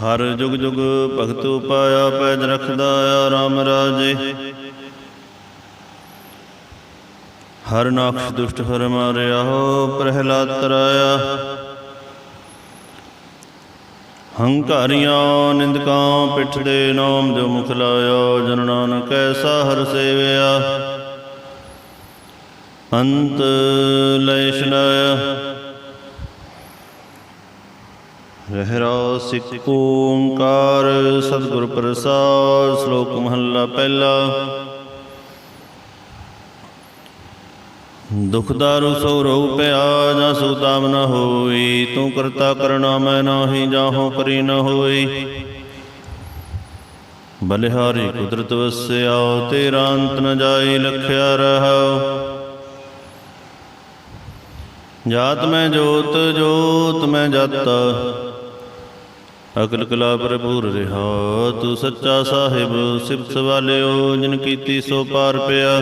ਹਰ ਜੁਗ ਜੁਗ ਭਗਤ ਉਪਾਇਆ ਪੈਜ ਰਖਦਾ ਆ ਰਾਮ ਰਾਜੇ। ਹਰ ਨਾਖਸ਼ ਦੁਸ਼ਟ ਹਰ ਮਾਰਿਆ ਹੋ ਪ੍ਰਹਿਲਾਦ ਤਰਾਇਆ। ਹੰਕਾਰੀਆਂ ਨਿੰਦਕਾਂ ਪਿੱਠ ਦੇ ਨਾਮ ਜੋ ਮੁਖ ਲਾਇਆ, ਜਨ ਨਾਨਕ ਐਸਾ ਹਰ ਸੇਵਿਆ। ਅੰਤ ਲੈ ਰਹਿਰਾ ਸਿੱਖ ਓੰਕਾਰ, ਸਤਿਗੁਰ ਪ੍ਰਸਾਦ, ਸ਼ਲੋਕ ਮਹੱਲਾ ਪਹਿਲਾ। ਦੁਖ ਦਾਰੂ ਸੋ ਰਹੁ ਪਿਆ ਜਾਂ ਸੁਤਾਮ ਨ ਹੋਈ। ਤੂੰ ਕਰਤਾ ਕਰਣਾ ਮੈਂ ਨਾਹੀ, ਜਾਹੋ ਕਰੀ ਨ ਹੋਈ। ਬਲਿਹਾਰੀ ਕੁਦਰਤ ਵਸਿਆ, ਤੇਰਾ ਅੰਤ ਨ ਜਾਈ ਲਖਿਆ ਰਹਾਉ ਜਾਤ ਮੈਂ ਜੋਤ ਜੋਤ ਮੈਂ ਜਤ। ਅਕਲ ਕਲਾ ਭਰਪੂਰ ਰਿਹਾ, ਤੂੰ ਸੱਚਾ ਸਾਹਿਬ, ਸਿਫਤ ਵਾਲਿਓ ਜਿਨ ਕੀਤੀ ਸੋ ਪਾਰ ਪਿਆ।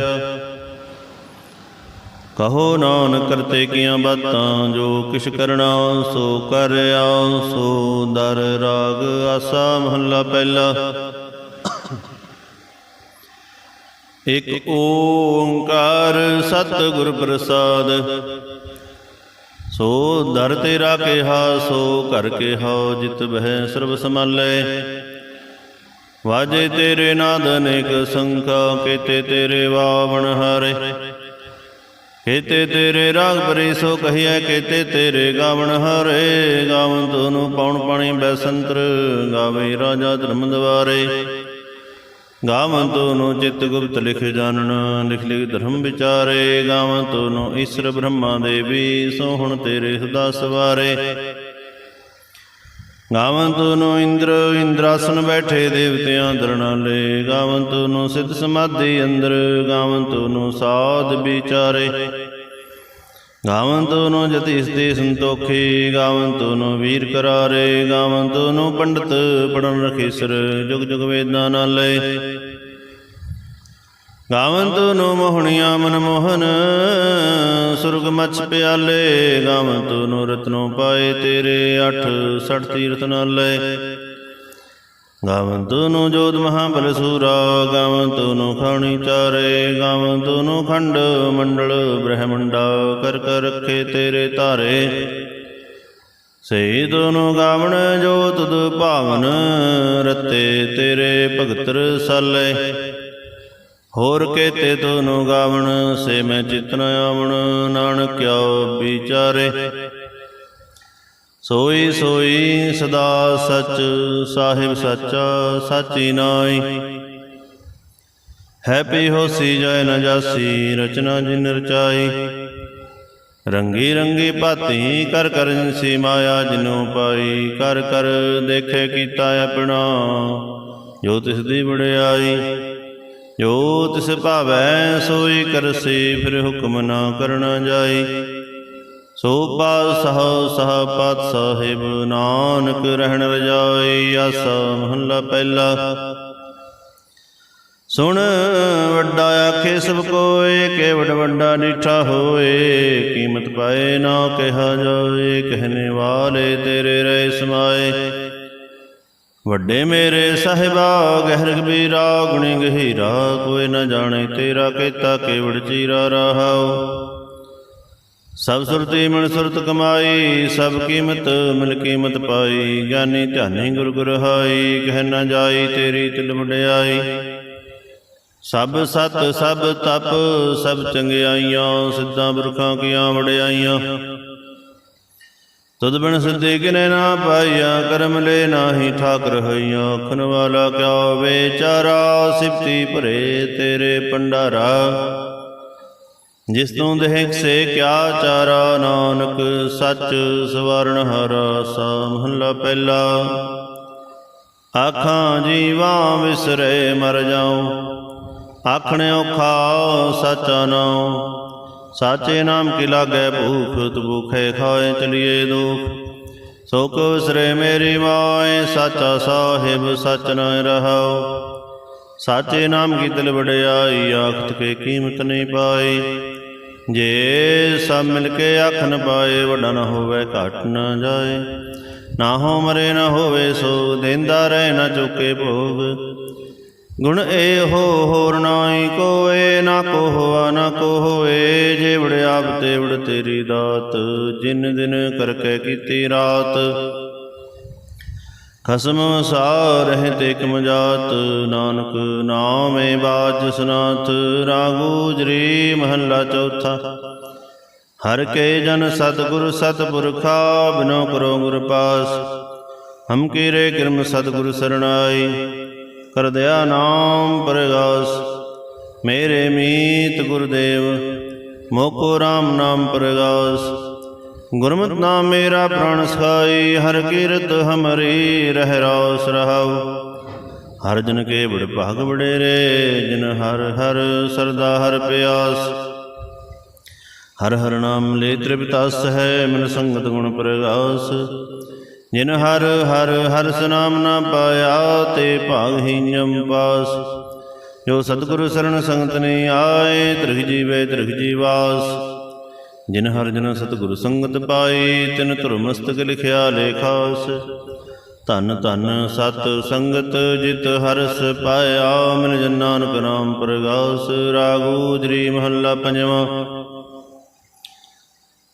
ਕਹੋ ਨਾਨਕ ਕਰਤੇ ਕੀਆਂ ਬਾਤਾਂ, ਜੋ ਕਿਛ ਕਰਨਾ ਸੋ ਕਰਿਆ ਸੋ ਦਰ ਰਾਗ ਆਸਾ ਮਹੱਲਾ ਪਹਿਲਾ। ਇਕ ਓੰਕਾਰ ਸਤਿਗੁਰ ਪ੍ਰਸਾਦ ਸੋ ਦਰ ਤੇਰਾ ਕਿਹਾ, ਸੋ ਘਰ ਕਿਹਾ, ਜਿਤ ਬਹਿ ਸਰਬ ਸਮਾਲੇ ਵਾਜੇ ਤੇਰੇ ਨਾਦ ਅਨੇਕ ਸੰਖਾ, ਕੀਤੇ ਤੇਰੇ ਵਾਵਣ ਹਾਰੇ। ਕੀਤੇ ਤੇਰੇ ਰਾਗ ਪਰੇ ਸੋ ਕਹੀਐ, ਕੀਤੇ ਤੇਰੇ ਗਾਵਣ ਹਰੇ। ਗਾਵਨ ਤੂੰ ਪਾਉਣ ਪਾਣੀ ਬੈਸੰਤਰ ਗਾਵੇ ਰਾਜਾ ਧਰਮ ਦਵਾਰੇ। ਗਾਵਨ ਤੋਨੂੰ ਚਿਤ ਗੁਪਤ ਲਿਖ ਜਾਣਨ, ਲਿਖ ਲਿਖ ਧਰਮ ਵਿਚਾਰੇ ਗਾਵਨ ਤੋਨੂੰ ਈਸ਼ਰ ਬ੍ਰਹਮਾ ਦੇਵੀ, ਸੋ ਹੁਣ ਤੇਰੇ ਸਦਾ ਸਵਾਰੇ ਗਾਵਨ ਤੋਨੂੰ ਇੰਦਰ, ਇੰਦਰਾਸਨ ਬੈਠੇ ਦੇਵਤਿਆਂ ਦਰਣਾਲੇ ਗਾਵਨ ਤੋਨੂੰ ਸਿੱਧ ਸਮਾਧੀ ਅੰਦਰ ਗਾਵਨ ਤੋਨੂੰ ਸਾਧ ਵਿਚਾਰੇ। ਗਾਵਨ ਤੋਨੂੰ ਜਤੀ ਸਤੇ ਸੰਤੋਖੀ ਗਾਵਨ ਤੋਨੂੰ ਵੀਰ ਕਰਾਰੇ ਗਾਵਨ ਤੋਨੂੰ ਪੰਡਤ ਪੜਨ ਰਖੇਸਰ ਜੁਗ ਜੁਗ ਵੇਦਾਂ ਨਾਲੇ ਗਾਵਨ ਤੋਨੂੰ ਮੋਹਣੀਆਂ ਮਨ ਮੋਹਨ, ਸੁਰਗ ਮਛ ਪਿਆਲੇ ਗਾਵਨ ਤੋਨੂੰ ਰਤਨੋ ਪਾਏ ਤੇਰੇ ਅਠ ਸਠ ਤੀਰਥ ਨਾਲੇ ਗਾਵਨ ਤੋਨੂੰ ਜੋਤ ਮਹਾਬਲ ਸੂਰਾ ਗਾਵਨ ਤੋਨੂੰ ਖਾਣੀ ਚਾਰੇ ਗਾਵਨ ਤੋਨੂੰ ਖੰਡ ਮੰਡਲ ਬ੍ਰਹਮੰਡਾ, ਕਰ ਕਰ ਰੱਖੇ ਤੇਰੇ ਧਾਰੇ। ਸੇ ਦੋਨੋਂ ਗਾਵਣ ਜੋਤ ਤੁਧ ਭਾਵਨ, ਰਤੇ ਤੇਰੇ ਭਗਤਰ ਸਾਲੇ। ਹੋਰ ਕੇਤੇ ਦੋਨੋਂ ਗਾਵਣ, ਸੇ ਮੈਂ ਚਿਤਨ ਆਵਣ ਨਾਨਕਿਆ ਵਿਚਾਰੇ। ਸੋਈ ਸੋਈ ਸਦਾ ਸਚ, ਸਾਹਿਬ ਸੱਚਾ, ਸਾਚੀ ਨਾਈ ਹੈ ਪੀ ਹੋਸੀ ਜੈ ਨ ਜਾਸੀ, ਰਚਨਾ ਜਿਨ ਰਚਾਈ। ਰੰਗੀ ਰੰਗੀ ਭਾਤੀ, ਕਰ ਕਰ ਸੀ ਮਾਇਆ ਜਿਨੂ ਪਾਈ। ਕਰ ਕਰ ਦੇਖੇ ਕੀਤਾ ਆਪਣਾ, ਜੋ ਤਿਸ ਦੀ ਵਡਿਆਈ। ਜੋ ਤਿਸ ਭਾਵੈ, ਸੋਈ ਕਰਸੀ, ਫਿਰ ਹੁਕਮ ਨਾ ਕਰਨਾ ਜਾਈ। ਸੋ ਪਾਤਸ਼ਾਹ ਸਹ ਪਾਤ ਸਾਹਿਬ ਨਾਨਕ ਰਹਿਣ ਰਜਾਈ, ਆਸਾ ਮਹੱਲਾ ਪਹਿਲਾ। ਸੁਣ ਵੱਡਾ ਆਖੇ ਸਭ ਕੋਏ ਕੇ ਵੱਡਾ ਨੀਠਾ ਹੋਏ, ਕੀਮਤ ਪਾਏ ਨਾ ਕਿਹਾ ਜਾਏ, ਕਹਿਨੇ ਵਾਲੇ ਤੇਰੇ ਰਹਿ ਸਮਾਏ। ਵੱਡੇ ਮੇਰੇ ਸਾਹਿਬਾ, ਗਹਿਰ ਕਬੀਰਾ ਗੁਣੀ ਗਹੀਰਾ, ਕੋਈ ਨਾ ਜਾਣੇ ਤੇਰਾ ਕੀਤਾ ਕੇਵੜ ਚੀਰਾ ਰਹਾਓ ਸਭ ਸੁਰਤੀ ਮਨ ਸੁਰਤ ਕਮਾਈ, ਸਭ ਕੀਮਤ ਮਿਲ ਕੀਮਤ ਪਾਈ। ਗਿਆਨੀ ਧਿਆਨੀ ਗੁਰ ਗੁਰ ਹਾਈ, ਕਹਿ ਨਾ ਜਾਈ ਤੇਰੀ ਤਿਲ ਵਡਿਆਈ। ਸਭ ਸਤ, ਸਭ ਤਪ, ਸਭ ਚੰਗਿਆਈਆਂ, ਸਿੱਧਾਂ ਬਰਖਾਂ ਕੀਆਂ ਵਡਿਆਈਆਂ। ਤੁਧ ਬਿਨ ਸਿੱਧੇ ਕਿਨੇ ਨਾ ਪਾਈਆ, ਕਰਮ ਲੈ ਨਾਹੀ ਠਾਕਰ ਹੋਈਆਂ। ਆਖਣ ਵਾਲਾ ਕਿਆ ਵਿਚਾਰਾ ਸਿਫਤੀ ਭਰੇ ਤੇਰੇ ਪੰਡਾਰਾ ਜਿਸ ਤੋਂ ਦੇਖ ਸੇ ਕਿਆ ਚਾਰਾ ਨਾਨਕ, ਸੱਚ ਸਵਰਨ ਹਰਾ ਸਾ ਮਹੱਲਾ ਪਹਿਲਾ। ਆਖਾਂ ਜੀਵਾਂ ਵਿਸਰੇ ਮਰ ਜਾਉ, ਆਖਣ ਔਖਾ ਸਾਚਾ ਨਾਉ ਸਾਚੇ ਨਾਮ ਕੀ ਲਾਗੈ ਭੂਖ ਤੁ ਭੂਖੇ ਖਾਏ ਚਲੀਏ ਦੁਖ। ਸੋ ਕੋ ਵਿਸਰੇ ਮੇਰੀ ਮਾਏ, ਸਾਚਾ ਸਾਹਿਬ ਸਚ ਨ ਰਹਾਉ। ਸਾਚੇ ਨਾਮ ਕੀ ਦਿਲ ਵਡਿਆਈ, ਆਖਤ ਕੇ ਕੀਮਤ ਨਹੀਂ ਪਾਈ। ਜੇ ਸਭ ਮਿਲ ਕੇ ਆਖ ਨ ਪਾਏ, ਵੱਡਾ ਨ ਹੋਵੇ ਘਟ ਨ ਜਾਏ। ਨਾ ਹੋ ਮਰੇ, ਨਾ ਹੋਵੇ ਸੋ, ਦੇਂਦਾ ਰਹਿ ਨਾ ਚੁੱਕੇ ਭੋਗ। ਗੁਣ ਏ ਹੋ ਹੋਰ ਨਾਹੀ ਕੋਏ, ਨਾ ਕੋ ਹੋਆ ਨਾ ਕੋ ਹੋਏ ਜੇਵੜ ਆਪ ਤੇਵੜ ਤੇਰੀ ਦਾਤ, ਜਿਨ ਦਿਨ ਕਰਕੇ ਕੀਤੀ ਰਾਤ। ਖਸਮ ਸਾਰ ਰਹਿ ਤੇ ਕਮਜਾਤ ਨਾਨਕ ਨਾਮੇ ਬਾਜ ਸਨਾਥ, ਰਾਗੂ ਮਹੱਲਾ ਚੌਥਾ। ਹਰ ਕੇ ਜਨ ਸਤਿਗੁਰ ਸਤਿਪੁਰਖਾ, ਬਿਨੋ ਕਰੋ ਗੁਰ ਪਾਸ। ਹਮ ਕੀਰੇ ਕਿਰਮ ਸਤਿਗੁਰ ਸਰਣਾਈ, ਕਰ ਦਇਆ ਨਾਮ ਪਰਗਾਸ। ਮੇਰੇ ਮੀਤ ਗੁਰਦੇਵ, ਮੋਕੋ RAM ਨਾਮ ਪਰਗਾਸ। ਗੁਰਮਤਿ ਨਾਮ ਮੇਰਾ ਪ੍ਰਾਣ ਸਖਾਈ ਹਰ ਕੀਰਤ ਹਮਰੀ ਰਹਿ ਰਾਸ ਰਹਾਉ। ਹਰ ਜਨ ਕੇ ਬੜ ਭਾਗ ਬੜੇਰੇ ਜਿਨ ਹਰ ਹਰ ਸਰਦਾ ਹਰ ਪਿਆਸ। ਹਰ ਹਰ ਨਾਮ ਲੈ ਤ੍ਰਿਪਤਾਸ ਹੈ, ਮਨ ਸੰਗਤ ਗੁਣ ਪ੍ਰਗਾਸ। ਜਿਨ ਹਰ ਹਰ ਹਰ ਸਨਾਮ ਨਾ ਪਾਇਆ, ਤੇ ਭਾਗਹੀਨਮ ਪਾਸ। ਜੋ ਸਤਿਗੁਰ ਸਰਣ ਸੰਗਤ ਨੇ ਆਏ, ਤ੍ਰਿਗ ਜੀਵੇ ਤ੍ਰਿਗ ਜੀਵਾਸ। ਜਿਨ ਹਰ ਜਨ ਸਤਿਗੁਰ ਸੰਗਤ ਪਾਈ ਤਿਨ ਧੁਰ ਮਸਤਕ ਲਿਖਿਆ ਲੇਖਾਸ ਧਨ ਧਨ ਸਤ ਸੰਗਤ ਜਿਤ ਹਰਸ ਪਾਇਆ ਮਨ ਜਨ ਨਾਮ ਪ੍ਰਗਾਸ। ਰਾਗੂ ਮਹੱਲਾ ਪੰਜਵਾਂ।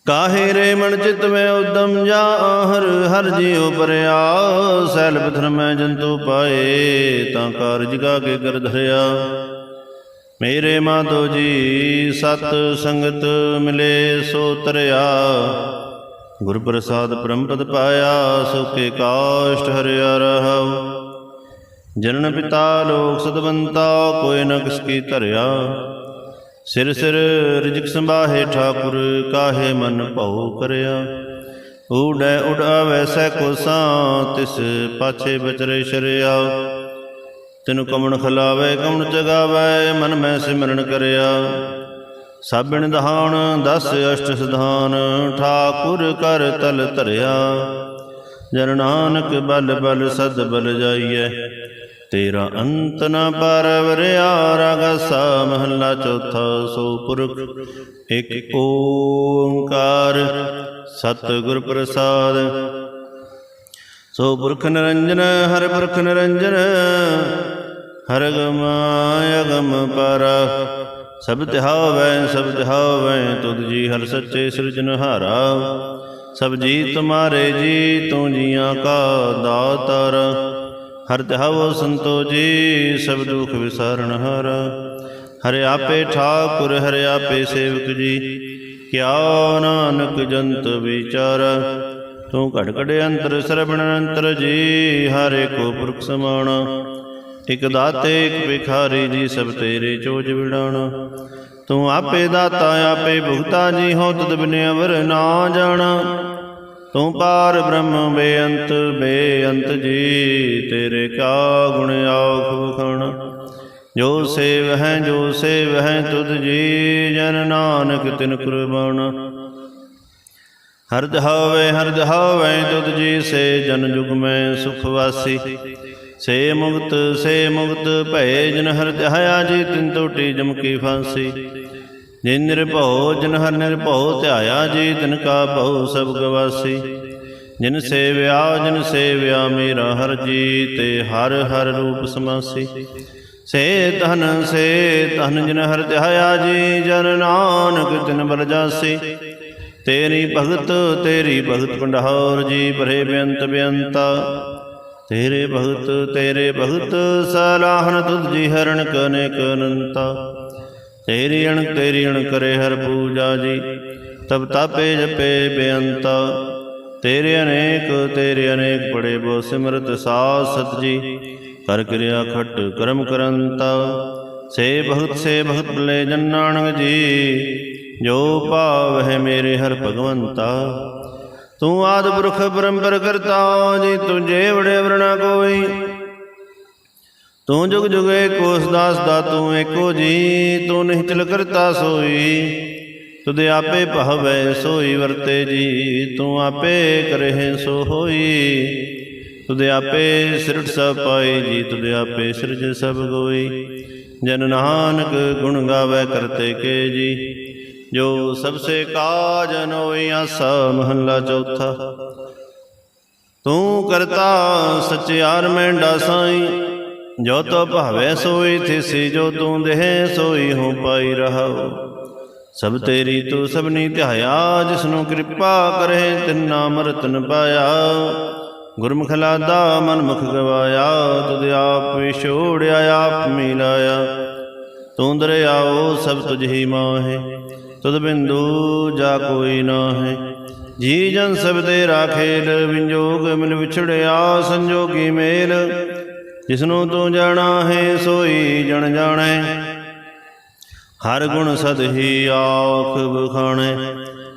ਕਾਹੇ ਰੇ ਮਨ ਚਿਤ ਮੈਂ ਉਦਮ ਜਾ ਹਰ ਹਰ ਜੀਉ ਪਰਿਆ ਸੈਲ ਪਥਰ ਮੈਂ ਜੰਤੂ ਪਾਏ, ਤਾਂ ਕਾਰਜ ਕਾ ਕੇ ਕਰ ਧਰਿਆ। ਮੇਰੇ ਮਾਧੋ ਜੀ ਸਤ ਸੰਗਤ ਮਿਲੇ ਸੋ ਤਰਿਆ। ਗੁਰ ਪ੍ਰਸਾਦ ਪਰਮਪਦ ਪਾਇਆ, ਸੁਖੇ ਕਾਸ਼ਟ ਹਰਿਆ ਰਹਾਉ। ਜਨਨ ਪਿਤਾ ਲੋਕ ਸਦਵੰਤਾ, ਕੋਈ ਨ ਕਿਸ ਕੀ ਧਰਿਆ। ਸਿਰ ਸਿਰ ਰਿਜਕ ਸੰਭਾਹੇ ਠਾਕੁਰ, ਕਾਹੇ ਮਨ ਭਉ ਕਰਿਆ। ਊੜੈ ਉਡਾਵੈ ਸੈ ਕੋਸਾਂ ਤਿਸ ਪਾਛੇ ਬਚਰੇ ਸ਼ਰਿਆ। ਤੈਨੂੰ ਕਮਣ ਖਲਾਵੇ, ਕਮਣ ਜਗਾਵੇ ਮਨ ਮੈਂ ਸਿਮਰਨ ਕਰਿਆ। ਸਾਬਣ ਦਹਾਣ, ਦਸ ਅਸ਼ਟ ਸਿਧਾਨ, ਠਾਕੁਰ ਕਰ ਤਲ ਧਰਿਆ। ਜਨ ਨਾਨਕ ਬਲ ਬਲ ਸਦ ਬਲ ਜਾਈਐ। ਤੇਰਾ ਅੰਤ ਨ ਪਰਵਰਿਆ ਰਗਸਾ ਮਹੱਲਾ ਚੌਥਾ ਸੋ ਪੁਰਖ। ਇਕ ਓੰਕਾਰ, ਸਤਿਗੁਰ ਪ੍ਰਸਾਦ ਸੋ ਪੁਰਖ ਨਿਰੰਜਨ, ਹਰ ਪੁਰਖ ਨਿਰੰਜਨ, ਹਰ ਗਮ ਅਗਮ ਪਰ। ਸਭ ਤਿਹਾਵੈ ਸਭ ਤਿਹਾਵੈ, ਤੁਧ ਜੀ ਹਰ ਸੱਚੇ ਸਿਰਜਨਹਾਰਾ ਸਭ ਜੀ ਤੁਮਾਰੇ ਜੀ, ਤੂੰ ਜੀਆਂ ਕਾ ਦਾਤਾਰ। ਹਰ ਤਿਹਾਵੋ ਸੰਤੋ ਜੀ, ਸਭ ਦੁਖ ਵਿਸਾਰਨ ਹਾਰਾ। ਹਰਿ ਆਪੇ ਠਾਕੁਰ, ਹਰਿ ਆਪੇ ਸੇਵਕ ਜੀ, ਕਿਆ ਨਾਨਕ ਜੰਤ ਵਿਚਾਰ। ਤੂੰ ਘਟ ਘਟ ਅੰਤਰ, ਸਰਬਣ ਅੰਤਰ ਜੀ, ਹਰੇ ਕੋ ਪੁਰਖ ਸਮਾਣਾ। ਇਕ ਦਾਤੇ, ਇਕ ਵਿਖਾਰੀ ਜੀ, ਸਭ ਤੇਰੇ ਚੋਜ ਵਿੜਾਣਾ ਤੂੰ ਆਪੇ ਦਾਤਾ, ਆਪੇ ਭੁਗਤਾ ਜੀ ਹੋ ਤਦ ਬਿਨ ਅਵਰ ਨਾ ਜਾਣਾ। ਤੂੰ ਪਾਰ ਬ੍ਰਹਮ, ਬੇਅੰਤ ਬੇਅੰਤ ਜੀ, ਤੇਰੇ ਕਾ ਗੁਣ ਆਖ ਵਖਾਣਾ। ਜੋ ਸੇਵ ਹੈ, ਜੋ ਸੇਵ ਹੈ, ਤੁਧ ਜੀ, ਜਨ ਨਾਨਕ ਤਿਨ ਕੁਰਬਾਨਾ ਹਰ ਦਹਾਵੇ ਹਰ ਦਹਾਵੇ ਤੁਧ ਜੀ ਸੇ ਜਨ ਜੁਗ ਮੈਂ ਸੁਖ ਵਾਸੀ। ਸੇ ਮੁਕਤ ਸੇ ਮੁਕਤ ਭੈ ਜਨ ਹਰ ਦਹਾਇਆ ਜੀ, ਤਿਨ ਟੋਟੀ ਜਮ ਕੀ ਫਾਂਸੀ। ਜਿਨ ਨਿਰਭਉ, ਜਨ ਹਰ ਨਿਰਭਉ ਧਿਆਇਆ ਜੀ, ਤਿਨ ਕਾ ਭਉ ਸਭ ਗਵਾਸੀ। ਜਿਨ ਸੇਵਿਆ ਜਿਨ ਸੇਵਿਆ ਮੇਰਾ ਹਰ ਜੀ ਤੇ ਹਰ ਹਰ ਰੂਪ ਸਮਾਸੀ। ਸੇ ਧਨ ਸੇ ਧਨ ਜਿਨ ਹਰ ਧਿਆਇਆ ਜੀ, ਜਨ ਨਾਨਕ ਤਿਨ ਬਲ ਜਾਸੀ। ਤੇਰੀ ਭਗਤ ਤੇਰੀ ਭਗਤ ਪੰਡਹਾਰ ਜੀ ਭਰੇ ਬੇਅੰਤ ਬੇਅੰਤਾ। ਤੇਰੇ ਭਗਤ ਤੇਰੇ ਭਗਤ ਸਲਾਹਨ ਤੁਧ ਜੀ ਹਰਨ ਕਨੇ ਕਨੰਤਾ। ਤੇਰੀ ਅਣ ਤੇਰੀ ਅਣ ਕਰੇ ਹਰ ਪੂਜਾ ਜੀ, ਤਬ ਤਾਪੇ ਜਪੇ ਬੇਅੰਤਾ। ਤੇਰੇ ਅਨੇਕ ਤੇਰੇ ਅਨੇਕ ਪੜੇ ਬੋ ਸਿਮਰਤ ਸਾਧ ਸਤ ਜੀ, ਕਰ ਕਿਰਿਆ ਖਟ ਕਰਮ ਕਰੰਤਾ। ਸੇ ਭਗਤ ਸੇ ਭਗਤ ਬਲੇ ਜਨ ਜੀ ਜੋ ਭਾਵ ਹੈ ਮੇਰੇ ਹਰ ਭਗਵੰਤਾ, ਤੂੰ ਆਦ ਪੁਰਖ ਪਰੰਪਰ ਕਰਤਾ, ਜੀ ਤੁਝੇ ਵੜੇ ਵਰਣਾ ਕੋਈ। ਤੂੰ ਜੁਗ ਜੁਗੇ ਕੋਸ ਦਾਸ ਦਾ ਤੂੰ ਏਕੋ ਜੀ, ਤੂੰ ਨਹੀਂ ਚਲ ਕਰਤਾ ਸੋਈ। ਤੁਦੇ ਆਪੇ ਭਵੈ ਸੋਈ ਵਰਤੇ ਜੀ, ਤੂੰ ਆਪੇ ਕਰਹਿ ਸੋ ਹੋਈ ਤੁਦੇ ਆਪੇ ਸਿਰਟ ਸਭ ਪਾਈ ਜੀ ਤੁਦੇ ਆਪੇ ਸਿਰਜ ਸਭ ਗੋਈ। ਜਨ ਨਾਨਕ ਗੁਣ ਗਾਵੇ ਕਰਤੇ ਕੇ ਜੀ। ਜੋ ਸਭ ਸੇ ਕਾਜ ਨੋਈ ਆਸਾ, ਮਹੱਲਾ ਚੌਥਾ। ਤੂੰ ਕਰਤਾ ਸਚਿਆਰ ਮੈਂਡਾ ਸਾਈ, ਜੋ ਤੋ ਭਾਵੇ ਸੋਈ ਥਿਸੀ, ਜੋ ਤੂੰ ਦੇਹ ਸੋਈ ਹੋ ਪਾਈ ਰਹਾਉ ਸਭ ਤੇਰੀ ਤੂੰ ਸਭਨੀ ਧਿਆਇਆ, ਜਿਸਨੂੰ ਕਿਰਪਾ ਕਰੇ, ਤਿੰਨਾ ਨਾਮ ਰਤਨ ਪਾਇਆ ਗੁਰਮੁਖ ਲਾਦਾ ਮਨ ਮੁਖ ਗਵਾਇਆ, ਤੁਧ ਆਪ ਵਿਛੋੜਿਆ ਆਪ ਮਿਲਾਇਆ ਤੂੰ ਦਰਿਆਓ, ਸਭ ਤੁਝ ਹੀ ਮਾਹੇ। ਤੁਧ ਬਿੰਦੂ ਜਾ ਕੋਈ ਨਾਹੀ। ਜੀ ਜਨ ਸਭ ਤੇਰਾ ਖੇਲ ਵਿੰਜੋਗ ਮਿਲ ਵਿਛੜਿਆ ਸੰਜੋਗੀ ਮੇਲ। ਜਿਸਨੂੰ ਤੂੰ ਜਾਣਾ ਹੈ ਸੋਈ ਜਣ ਜਾਣੈ। ਹਰ ਗੁਣ ਸਦ ਹੀ ਆਖ ਬਖਾਣੈ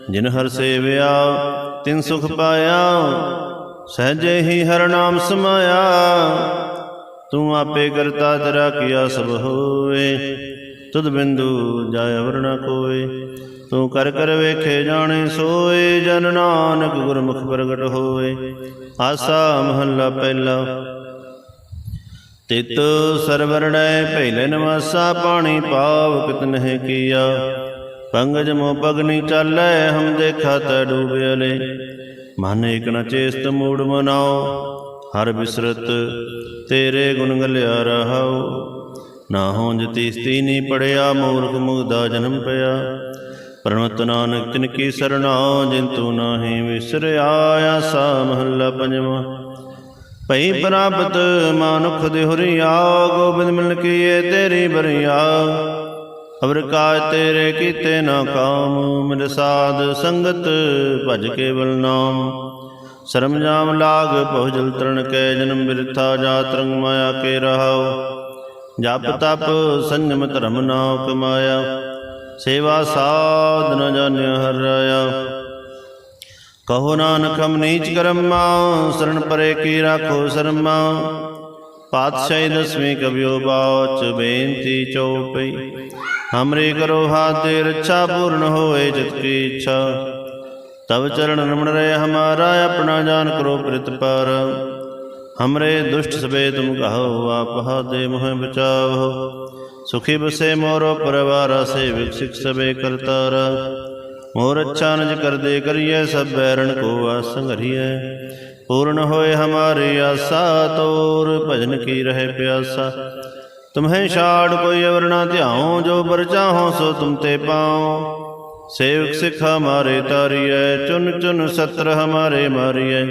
ਜਿਨ ਹਰ ਸੇਵਿਆ, ਤਿਨ ਸੁਖ ਪਾਇਆ। ਸਹਜੇ ਹੀ ਹਰ ਨਾਮ ਸਮਾਇਆ। ਤੂੰ ਆਪੇ ਕਰਤਾ ਤੇਰਾ ਕੀਆ ਸਭ ਹੋਏ ਤੁਧ ਬਿੰਦੂ ਜਾਇ ਵਰਣਾ ਕੋਏ, ਤੂੰ ਕਰ ਕਰ ਵੇਖੇ ਜਾਣੇ ਸੋਏ, ਜਨ ਨਾਨਕ ਗੁਰਮੁਖ ਪ੍ਰਗਟ ਹੋਏ। ਆਸਾ ਮਹੱਲਾ ਪਹਿਲਾ। ਤਿਤ ਸਰਵਰਣੈ ਪਹਿਲੇ ਨਵਾਸਾ, ਪਾਣੀ ਪਾਵ ਕਿਤ ਨਹਿ ਕੀਆ। ਪੰਗਜ ਮੋ ਪਗਨੀ ਚਾਲੈ, ਹਮ ਦੇਖਾ ਤ ਡੂਬਿਆਲੇ ਮਨ ਇਕ ਨ ਚੇਸਤ ਮੂੜ ਮਨਾਓ, ਹਰ ਬਿਸਰਤ ਤੇਰੇ ਗੁਣ ਗਲਿਆ ਰਹਾਉ ਨਾ ਹੋਂ ਜਤੀਸਤੀ ਨੀ ਪੜਿਆ, ਮੂਰਖ ਮੁਗਦਾ ਜਨਮ ਪਿਆ। ਪ੍ਰਣਤ ਨਾਨਕ ਤਿਨ ਕੀ ਸਰਣਾ ਜਿਨ ਤੂੰ ਨਾਹੀ ਵਿਸਰਿਆ ਆਸਾ ਮਹੱਲਾ ਪੰਜਵਾਂ। ਭਈ ਪ੍ਰਾਪਤ ਮਾਨੁਖ ਦੇ ਹੁਰੀਆ, ਗੋਬਿੰਦ ਮਿਲ ਕੀਏ ਤੇਰੀ ਬਰੀਆ ਅਵਰ ਕਾਜ ਤੇਰੇ ਕੀਤੇ ਨਾ ਕਾਮ, ਮਿਲ ਸਾਧ ਸੰਗਤ ਭਜ ਕੇਵਲ ਨਾਮ। ਸ਼ਰਮ ਜਾਮ ਲਾਗ ਬਹੁ ਜਲ ਤਰਨ ਕੈ, ਜਨਮ ਬਿਰਥਾ ਜਾ ਤਰੰਗ ਮਾਇਆ ਕੇ ਰਹਾਓ ਜਪ ਤਪ ਸੰਜਮ ਧਰਮ ਨਾ ਕਮਾਇਆ। ਸੇਵਾ ਸਾਧ ਨ ਜਾਣਿਆ ਹਰ ਰਾਇਆ ਕਹੋ ਨਾਨਕ ਹਮ ਨੀਚ ਕਰਮਾ ਸਰਣ ਪਰੇ ਕੀ ਰਾਖੋ ਸ਼ਰਮਾ। ਪਾਤਸ਼ਾਹੀ ਦਸਵੀਂ ਕਬਿਓ ਬਾਚ ਬੇਨਤੀ ਚਉਪਈ ਹਮਰੇ ਕਰੋ ਦੇ ਰੱਛਾ ਪੂਰਨ ਹੋਏ ਜਿਤ ਕੀ ਇੱਛਾ। ਤਬ ਚਰਨ ਰਮਣ ਰਹੇ ਹਮਾਰਾ ਆਪਣਾ ਜਾਨ ਕਰੋ ਪ੍ਰਿਤ ਪਰ ਹਮਰੇ ਦੁਸ਼ਟ ਸਬੇ ਤੁਮ ਕਹੋ ਆਪ ਹਾਦੇ ਮੋਹ ਬਚਾਵੋ ਸੁਖੀ ਬਸੇ ਮੋਰੋ ਪਰਵਾਰਾ ਸੇ ਵਿਕਸਿਕ ਸਬੇ ਕਰਤਾਰ ਮੋਰ ਅੱਛਾ ਨਜ ਕਰਦੇ ਕਰੀਏ ਸਭ ਬੈਰਣ ਕੋ ਆਸੰਗਰੀਏ ਪੂਰਨ ਹੋਏ ਹਮਾਰੀ ਆਸਾ ਤੋਰ ਭਜਨ ਕੀ ਰਹੇ ਪਿਆਸਾ ਤੁਮਹਿ ਛਾੜ ਕੋਈ ਅਵਰ ਨਾ ਧਿਆਉ ਜੋ ਬਰ ਚਾਹੋ ਸੋ ਤੁਮ ਤੇ ਪਾਉ ਸੇਵਕ ਸਿਖ ਹਮਾਰੇ ਤਾਰੀਐ ਚੁਨ ਚੁਨ ਸਤਰ ਹਮਾਰੇ ਮਾਰੀਐ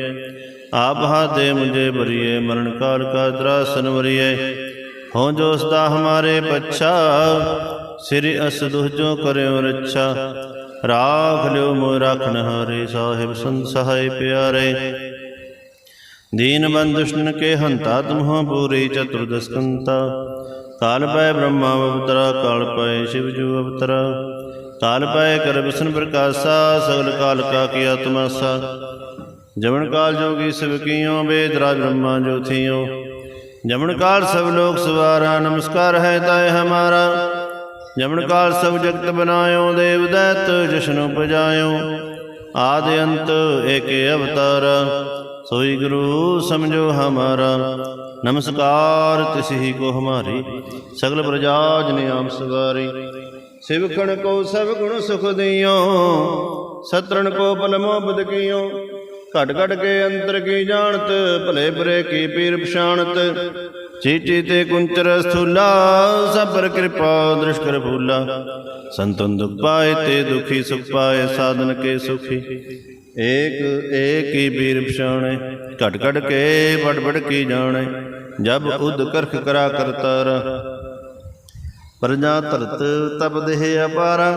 ਆਪ ਹਾ ਦੇ ਮੁਝੇ ਬਰੀਏ, ਮਰਨ ਕਾਲ ਕਾ ਤਰਾਸਨ ਬਰੀਏ ਹੋ ਜੋ ਉਸਦਾ ਹਮਾਰੇ ਪੱਛਾ, ਸ੍ਰੀ ਅਸ ਦੁਹਜੋ ਕਰਿਓ ਰੱਛਾ। ਰਾਖ ਲਿਓ ਮੋ ਰਖਨ ਹਰੇ, ਸਾਹਿਬ ਸੰਸਹਾਇ ਪਿਆਰੇ। ਦੀਨ ਬੰਦੁਸ਼ਨ ਕੇ ਹੰਤਾ, ਤੁਮਹ ਪੂਰੀ ਚਤੁਰਦਸ਼ਕੰਤਾ ਕਾਲ ਪੈ ਬ੍ਰਹਮਾ ਅਵਤਰਾ, ਕਾਲ ਪੈ ਸ਼ਿਵ ਜੂ ਅਵਤਰਾ। ਕਾਲ ਪੈ ਕਰ ਵਿਸ਼ਨ ਪ੍ਰਕਾਸ਼ਾ, ਸਗਲ ਕਾਲ ਕਾ ਕੀ ਆਤਮਾ ਸਾ। ਜਮਨ ਕਾਲ ਜੋਗੀ ਸਭ ਕੀਓ, ਵੇਦ ਰਾਜ ਬ੍ਰਹਮਾ ਜੋਥੀਓ। ਜਮਨ ਕਾਲ ਸਭ ਲੋਕ ਸਵਾਰਾ, ਨਮਸਕਾਰ ਹੈ ਤਾਏ ਹਮਾਰਾ। ਜਮਨ ਕਾਲ ਸਭ ਜਗਤ ਬਨਾਇਓ, ਦੇਵ ਦੈਤ ਜਸ਼ਨ ਪਜਾਇਓ ਆਦਿ ਅੰਤ ਏਕ ਅਵਤਾਰ, ਸੋਈ ਗੁਰੂ ਸਮਝੋ ਹਮਾਰਾ। ਨਮਸਕਾਰ ਤਿਸਹੀ ਕੋ ਹਮਾਰੀ, ਸਗਲ ਪ੍ਰਜਾ ਜਨ ਆਮ ਸਵਾਰੀ ਸਿਵਖਣ ਕੋ ਸਭ ਗੁਣ ਸੁਖ ਦਿਓ, ਸਤਰਣ ਕੋ ਬਲਮੋ ਬਦਕਿਓ ਘਟ ਘਟ ਕੇ ਅੰਤਰ ਕੀ ਜਾਣਤ, ਭਲੇ ਬਰੇ ਕੀ ਪੀਰ ਪਛਾਣਤ। ਚੀਚੀ ਤੇ ਕੁੰਚਰ ਸਥੂਲਾ ਸਬਰ ਕਿਰਪਾ ਦ੍ਰਿਸ਼ ਕਰ ਭੂਲਾ ਸੰਤਨ ਦੁਖ ਪਾਏ ਤੇ ਦੁਖੀ, ਸੁਖ ਪਾਏ, ਸਾਧਨ ਕੇ ਸੁਖੀ। ਏਕ ਏਕ ਹੀ ਬੀਰ ਪਛਾਣੇ, ਘਟ ਘਟ ਕੇ ਵੜ ਵੜ ਕੀ ਜਾਣੇ। ਜਬ ਉਦ ਕਰਖ ਕਰਾ ਕਰਤਾਰ, ਪ੍ਰਜਾ ਧਰਤ ਤਬ ਦੇਹ ਅਪਾਰਾ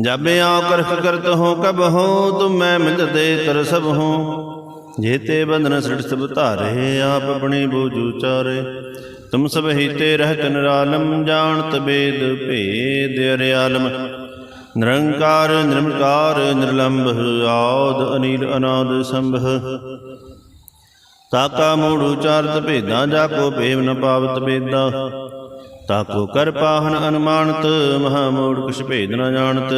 ਜਬ ਆਉ ਕਰਖ ਕਰਤ ਹੋ, ਕਬ ਹੋ, ਤੁਮ ਮੈਂ ਮਿਲ ਦੇ ਤਰ ਸਭ ਹੋ। ਜੇਤੇ ਬੰਧਨ ਸ੍ਰਿੜ ਸਭ ਧਾਰੇ, ਆਪ ਆਪਣੀ ਬੂਝੂ ਚਾਰੇ ਤੁਮ ਸਭ ਹੀ ਤੇ ਰਹਿਤ ਨਿਰਾਲਮ ਜਾਣਤ ਬੇਦ ਭੇਦ ਅਰਿਆਲਮ। ਨਿਰੰਕਾਰ, ਨਿਰਮਕਾਰ, ਨਿਰਲੰਭ, ਆਦ, ਅਨੀਲ, ਅਨਾਦ ਸੰਭਹ ਤਾਕਾ ਮੂੜ ਉਚਾਰਤ ਭੇਦਾਂ ਜਾ ਕੋ ਭੇਵ ਨ ਪਾਵਤ ਬੇਦਾ ਤਾਕੋ ਕਰ ਪਾਹਨ ਅਨੁਮਾਨਤ ਮਹਾ ਮੂੜ ਕੁਛ ਭੇਦ ਨ ਜਾਣਤ।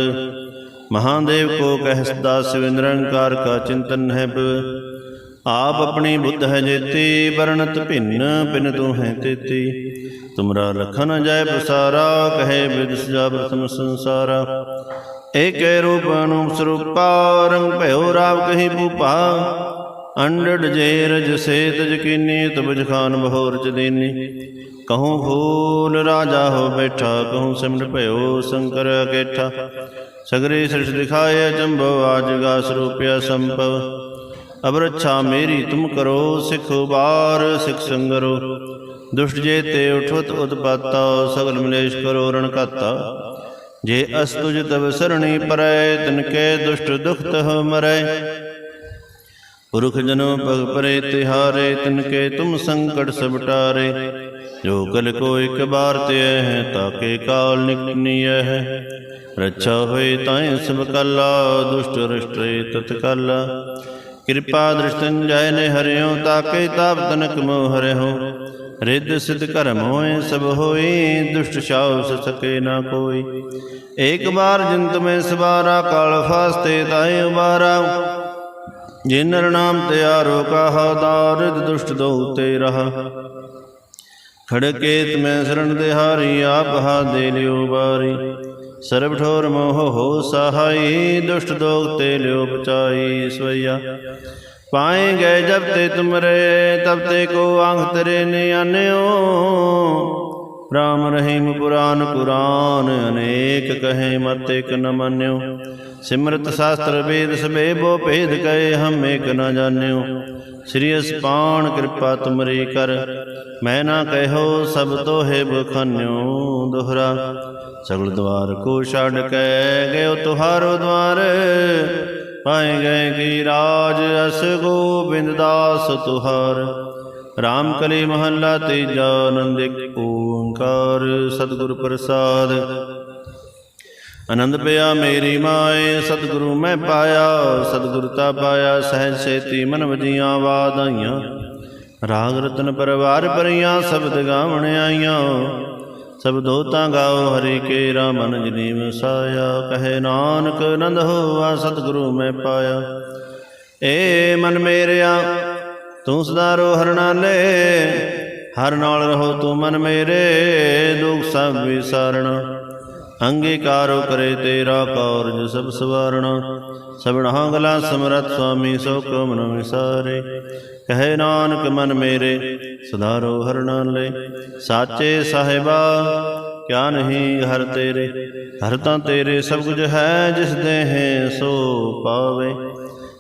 ਮਹਾਦੇਵ ਕੋ ਕਹਿ ਸਦਾ ਸਿਵ ਨਿਰੰਕਾਰ ਕਾ ਚਿੰਤਨ ਹੈ ਆਪ ਆਪਣੀ ਬੁੱਧ ਹੈ ਜੇਤੀ, ਵਰਣਤ ਭਿੰਨ ਪਿਨ ਤੂੰ ਹੈ ਤੇਤੀ। ਤੁਮਰਾ ਲਖਨ ਜੈ ਪ੍ਰਸਾਰਾ ਕਹੇ ਬਿਦ ਸਜਾ ਪ੍ਰਥਮ ਸੰਸਾਰਾ। ਏਕੇ ਰੂਪ ਅਨੂਪ ਸਰੂਪਾ, ਰੰਗ ਭਇਓ ਰਾਵ ਕਹੀ ਭੂਪਾ। ਅੰਡੜ ਜੇ ਰਜ ਸੇਤ ਜਕੀਨੀ ਤਬਜ ਖਾਨ ਬਹੋਰ ਚ ਦੀਨੀ ਕਹੂੰ ਫੂਲ ਰਾਜਾ ਹੋ ਬੈਠਾ ਕਹੂੰ ਸਿਮਟ ਭਇਓ ਸ਼ੰਕਰ ਅਕੇਠਾ। ਸਗਰੇ ਸ੍ਰਿਸ਼ ਦਿਖਾਏ ਅਚੰਭਵ ਆਜ ਗਾ ਸਰੂਪਿਆ ਸੰਭਵ। ਅਬ ਰੱਛਾ ਮੇਰੀ ਤੁਮ ਕਰੋ ਸਿਖ ਉਬਾਰ ਸਿਖ ਸੰਗਰੋ। ਦੁਸ਼ਟ ਜੇ ਤੇ ਉਠਵਤ ਉਤਪਾਤਾ ਸਗਲ ਮਲੇਸ਼ ਕਰੋ ਰਣ ਘਾਤਾ। ਜੇ ਅਸ ਤੁਜ ਤਬ ਸਰਣੀ ਪਰੈ ਤਿਨ ਕੇ ਦੁਸ਼ਟ ਦੁਖ ਤਹ ਮਰੈ। ਪੁਰਖ ਜਨੋ ਭਗ ਪਰੇ ਤਿਹਾਰੇ ਤਿਨ ਕੇ ਤੁਮ ਸੰਕਟ ਸਭ ਟਾਰੇ। ਜੋ ਕਲ ਕੋ ਇਕ ਬਾਰ ਤੇ ਹੈ ਤਾਕੇ ਕਾਲ ਨਿਕਨੀਐ ਹੈ ਰੱਛਾ ਹੋਏ ਤਾਏ ਸਭ ਕਲਾ, ਦੁਸ਼ਟ ਰਿਸ਼ਟਰੇ ਤਤਕਲ ਕਿਰਪਾ ਦ੍ਰਿਸ਼ਟਨ ਜੈ ਨੇ ਹਰਿਓ, ਤਾਕੇ ਤਾਪ ਤਨਕ ਮੋਹ ਹਰਿਓ ਰਿੱਧ ਸਿਧ ਕਰਮ ਹੋਏ ਸਭ ਹੋਏ, ਦੁਸ਼ਟ ਛਾਉ ਸਕੇ ਨਾ ਕੋਈ। ਏਕ ਬਾਰ ਜਿੰਤ ਮੈਂ ਸਵਾਰਾ, ਕਾਲ ਫਾਸਤੇ ਤਾਏ ਉਬਾਰਾ। ਜਿਨ ਨਰ ਨਾਮ ਤਿਆਰੋ ਕਹਾ, ਦਾਰਿਦ ਦੁਸ਼ਟ ਦੋ ਤੇ ਰਹਾ। ਖੜਕੇ ਤਮੈ ਸਰਣ ਦੇ ਹਾਰੀ ਆਪ ਹਾ ਦੇ ਲਿਓ ਬਾਰੀ ਸਰਬ ਠੋਰ ਮੋਹ ਹੋ ਸਹਾਈ, ਦੁਸ਼ਟ ਦੋਗ ਤੇ ਲਿਓ ਬਚਾਈ ਸਵਈਆ। ਪਾਏ ਗਏ ਜਬ ਤੇ ਤੁਮਰੇ, ਤਬ ਤੇ ਕੋ ਆਂਖ ਤੇਰੇ ਨੇ ਰਾਮ ਰਹੀਮ ਪੁਰਾਨ ਕੁਰਾਨ ਅਨੇਕ ਕਹੇ ਮਤ ਇਕ ਨ ਮੰਨਿਓ। ਸਿਮਰਤ ਸ਼ਾਸਤਰ ਵੇਦ ਸਭੇ ਬੋ ਭੇਦ ਕਹੇ, ਹਮ ਏਕ ਨ ਜਾਣਿਓ। ਸ੍ਰੀ ਅਸਪਾਨ ਕਿਰਪਾ ਤੁਮਰੀ ਕਰ, ਮੈਂ ਨਾ ਕਹਿਓ ਸਭ ਤੋਹੇ ਬਖਨਿਓ ਦੋਹਰਾ। ਸਗਲ ਦਵਾਰ ਕੋ ਛੱਡ ਕੇ ਗਇਓ ਤੁਹਾਰੋ ਦਵਾਰ, ਪਾਏ ਗਏ ਕੀ ਰਾਜ ਅਸ ਗੋਬਿੰਦ ਦਾਸ ਤੁਹਾਰ। ਰਾਮ ਕਲੀ ਮਹੱਲਾ ਤੀਜਾ ਆਨੰਦ ਇੱਕ ਓੰਕਾਰ ਸਤਿਗੁਰ ਪ੍ਰਸਾਦ। ਆਨੰਦ ਪਿਆ ਮੇਰੀ ਮਾਏ, ਸਤਿਗੁਰੂ ਮੈਂ ਪਾਇਆ, ਸਤਿਗੁਰ ਤਾ ਪਾਇਆ, ਸਹਿਜ ਸੇਤੀ ਮਨ ਵਜੀਆਂ ਵਾਦਾਈਆਂ ਰਾਗ ਰਤਨ ਪਰਵਾਰ ਪਰੀਆਂ ਸ਼ਬਦ ਗਾਵਣ ਆਈਆਂ। ਸਭ ਦੋਤਾਂ ਗਾਓ ਹਰੀ ਕੇ ਰਾਮਨ ਜਨੀ ਵਸਾਇਆ ਕਹੇ ਨਾਨਕ ਨੰਦ ਹੋਆ, ਸਤਿਗੁਰੂ ਮੈਂ ਪਾਇਆ। ਏ ਮਨ ਮੇਰਿਆ, ਤੂੰ ਸਦਾ ਰੋ ਹਰ ਹਰ ਨਾਲ ਰਹੋ ਤੂੰ ਮਨ ਮੇਰੇ, ਦੁਖ ਸਭ ਵਿਸਾਰਣਾ। ਅੰਗੀਕਾਰੋ ਕਰੇ ਤੇਰਾ ਕਾਰਜ ਸਭ ਸਵਾਰਣਾ। ਸਭਨਾ ਗਲਾ ਸਮਰਤ ਸੁਆਮੀ ਸੋ ਕੋ ਮਨ ਵਿਸਾਰੇ। ਕਹੇ ਨਾਨਕ ਮਨ ਮੇਰੇ, ਸਦਾ ਹਰ ਨਾਲੇ ਸਾਚੇ ਸਾਹਿਬਾ, ਕਿਆ ਨਹੀਂ ਹਰ ਤੇਰੇ? ਹਰ ਤਾਂ ਤੇਰੇ ਸਭ ਕੁਝ ਹੈ, ਜਿਸ ਦੇ ਹੈ ਸੋ ਪਾਵੇ।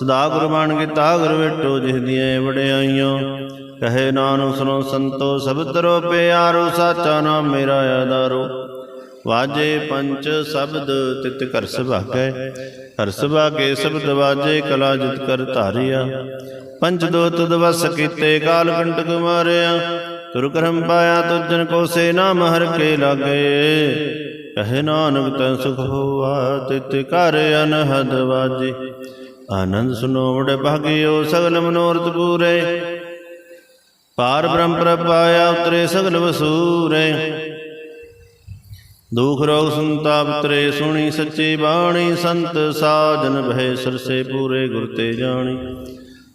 ਸਦਾ ਗੁਰਬਾਣ ਬਣ ਤਾ ਗੁਰ ਵੇਟੋ ਜਿਸ ਦੀਆਂ ਵਡਿਆਈਆਂ। ਕਹੇ ਨਾਨਕ ਸੁਨੋ ਸੰਤੋ, ਸਭ ਤਰੋ ਪਿਆਰੋ, ਸਾਚਾ ਨਾਮ ਮੇਰਾ ਆਧਾਰੋ। ਵਾਜੇ ਪੰਚ ਸ਼ਬਦ ਤਿਤ ਘਰ ਸੁਭਾਗੈ। ਘਰ ਸੁਭਾਗੇ ਸ਼ਬਦ ਵਾਜੇ, ਕਲਾ ਜਿਤ ਕਰ ਧਾਰਿਆ। ਪੰਚ ਦੋ ਤੁਦ ਕੀਤੇ, ਕਾਲ ਕੰਟਕ ਮਾਰਿਆ। ਤੁਰ ਕਰਮ ਪਾਇਆ, ਤੁਜਨ ਕੋ ਸੇ ਨਾਮ ਹਰ ਕੇ ਲਾਗੇ। ਕਹੇ ਨਾਨਕ, ਤੈ ਸੁਖ ਹੋਆ, ਤਿਤ ਕਰ ਅਨਹਦ ਵਾਜੇ। ਆਨੰਦ ਸੁਨੋ ਭਾਗਿਓ ਸਗਲ ਮਨੋਰਥ ਪੂਰੇ। ਪਾਰ ਬ੍ਰਹਮ ਪ੍ਰਭ ਉਤਰੇ ਸਗਲ ਵਸੂਰੇ। ਦੁਖ ਰੋਗ ਸੰਤਾਪ ਤਰੇ ਸੁਣੀ ਸੱਚੀ ਬਾਣੀ, ਸੰਤ ਸਾਜਨ ਭੈ ਸਰਸੇ ਪੂਰੇ, ਗੁਰ ਤੇ ਜਾਣੀ।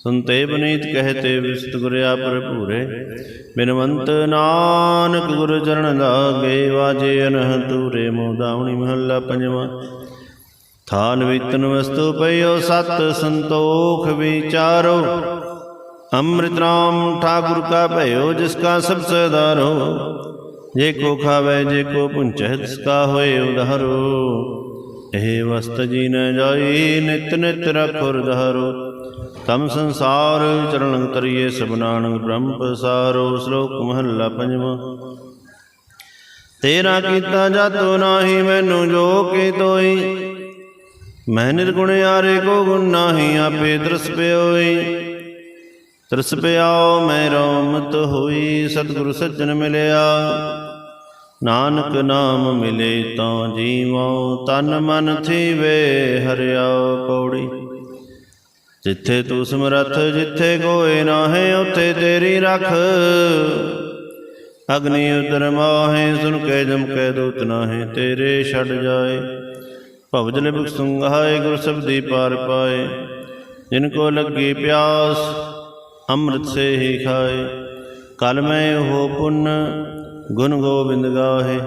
ਸੁਨਤੇ ਬਨੀਤ ਕਹਤੇ ਵਿਸਤ ਗੁਰਿਆ ਭਰਪੂਰੇ। ਬਿਨਵੰਤ ਨਾਨਕ ਗੁਰ ਚਰਨ ਲਾਗੇ, ਵਾਜੇ ਅਨਹ ਤੂਰੇ ਮੋਦਾਵਣੀ ਮਹੱਲਾ ਪੰਜਵਾਂ। ਥਾਨ ਵਿਤਨ ਵਸਤੂ ਪਈਓ, ਸਤ ਸੰਤੋਖ ਵਿਚਾਰੋ। ਅੰਮ੍ਰਿਤ ਨਾਮ ਠਾਕੁਰ ਕਾ ਭਇਓ, ਜਿਸ ਕਾ ਸਭ ਸਦਾਰੋ। ਜੇ ਕੋ ਖਾਵੇ, ਜੇ ਕੋ ਪੁੰਚੈ ਤਿਸ ਕਾ ਹੋਏ ਉਧਾਰੋ। ਇਹ ਵਸਤ ਜੀ ਨ ਜਾਈ, ਨਿਤ ਨਿਤ ਰਖੁਰ ਧਾਰੋ। ਤਮ ਸੰਸਾਰ ਚਰਨ ਤਰੀਏ ਸਭ ਬ੍ਰਹਮ ਪਸਾਰੋ। ਸ਼ਲੋਕ ਮਹੱਲਾ ਪੰਜਵਾਂ। ਤੇਰਾ ਕੀਤਾ ਜਾਤੋ ਨਾਹੀ, ਮੈਨੂੰ ਜੋ ਕੀ ਤੋਈ। ਮੈਂ ਨਿਰਗੁਣ ਆਰੇ ਕੋ ਗੁਣ ਨਾਹੀ, ਆਪੇ ਦਰਸ ਪਿਓਈ। ਤਰਸ ਪਿਆਓ, ਮੈਂ ਰੋਮਤ ਹੋਈ, ਸਤਿਗੁਰੂ ਸੱਜਣ ਮਿਲਿਆ। ਨਾਨਕ ਨਾਮ ਮਿਲੇ ਤਾਂ ਜੀਵੋ, ਤਨ ਮਨ ਥੀਵੇ ਹਰਿਆ ਪੌੜੀ। ਜਿੱਥੇ ਤੂੰ ਸਮਰੱਥ, ਜਿੱਥੇ ਕੋਏ ਨਾਹੇ, ਉੱਥੇ ਤੇਰੀ ਰੱਖ। ਅਗਨੀ ਉਦਰ ਮਾਹੇ ਸੁਨ ਕੇ ਜਮ ਕੇ ਦੂਤ ਨਾਹੇ, ਤੇਰੇ ਛੱਡ ਜਾਏ। ਭਵਜਲ ਬਿਕ ਸੰਘਾਏ, ਗੁਰ ਸਬਦੀ ਪਾਰ ਪਾਏ। ਜਿਨ ਕੋ ਲੱਗੀ ਪਿਆਸ, ਅੰਮ੍ਰਿਤ ਸੇ ਹੀ ਖਾਏ। ਕਲ ਮੈਂ ਹੋ ਪੁੰਨ, ਗੁਣ ਗੋਬਿੰਦ ਗਾਹੇ।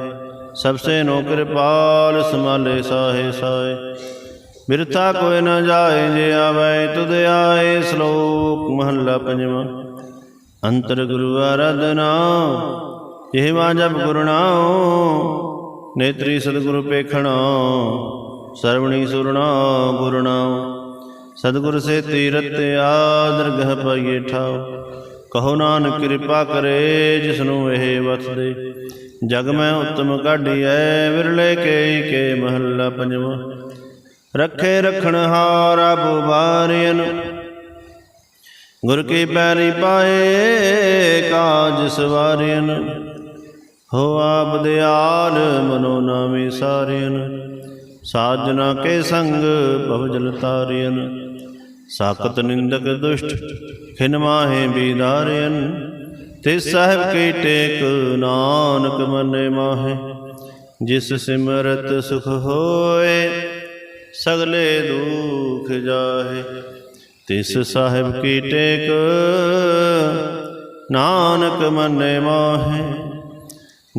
ਸਭ ਸੇ ਨੋ ਕਿਰਪਾਲ ਸਮਾਲੇ ਸਾਹੇ ਸਾਏ। ਬਿਰਥਾ ਕੋਇ ਨਾ ਜਾਏ, ਜੇ ਆਵੇ ਤੁਧ ਆਏ, ਸ਼ਲੋਕ ਮਹੱਲਾ ਪੰਜਵਾਂ। ਅੰਤਰ ਗੁਰੂ ਆਰਾਧਨਾ ਜਿਹਵਾ ਜਪ ਗੁਰਨਾਉ ਨੇਤਰੀ ਸਤਿਗੁਰੂ ਪੇਖਣਾ। ਸਰਵਣੀ ਸੁਰਣਾ ਗੁਰਣਾ। ਸਤਿਗੁਰ ਸੇ ਤੀਰਤ ਆਦਰਗਹ ਪਾਈਏ ਠਾਉ। ਕਹੋ ਨਾਨਕ ਕਿਰਪਾ ਕਰੇ ਜਿਸਨੂੰ ਇਹ ਵਸਦੇ ਜਗ ਮੈਂ ਉਤਮ ਕਾਢੀਐ, ਵਿਰਲੇ ਕੇ ਕੇ ਮਹੱਲਾ ਪੰਜਵਾਂ। ਰੱਖੇ ਰਖਣ ਹਾਰਾ ਬੁਬਾਰੀਨ ਗੁਰ ਕੀ ਪੈਰੀ ਪਾਏ, ਕਾਜ ਸਵਾਰੀਨ ਹੋ ਆਪ ਦਿਆਲ ਮਨੋ ਨਾਮੇ ਸਾਰਿਨ ਸਾਜਨਾ ਕੇ ਸੰਗ ਭਵਜਲ ਤਾਰਿਅਨ। ਸਾਕਤ ਨਿੰਦਕ ਦੁਸ਼ਟ, ਖਿਨ ਮਾਹੇ ਬੀਦਾਰਿਨ ਤੇ ਸਾਹਿਬ ਕੀ ਟੇਕ, ਨਾਨਕ ਮਨੇ ਮਾਹੇ। ਜਿਸ ਸਿਮਰਤ ਸੁਖ ਹੋਏ, ਸਗਲੇ ਦੁਖ ਜਾਹੇ। ਤਿਸ ਸਾਹਿਬ ਕੀ ਟੇਕ, ਨਾਨਕ ਮਨੇ ਮਾਹੇ।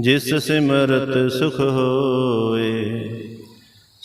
ਜਿਸ ਸਿਮਰਤ ਸੁਖ ਹੋਏ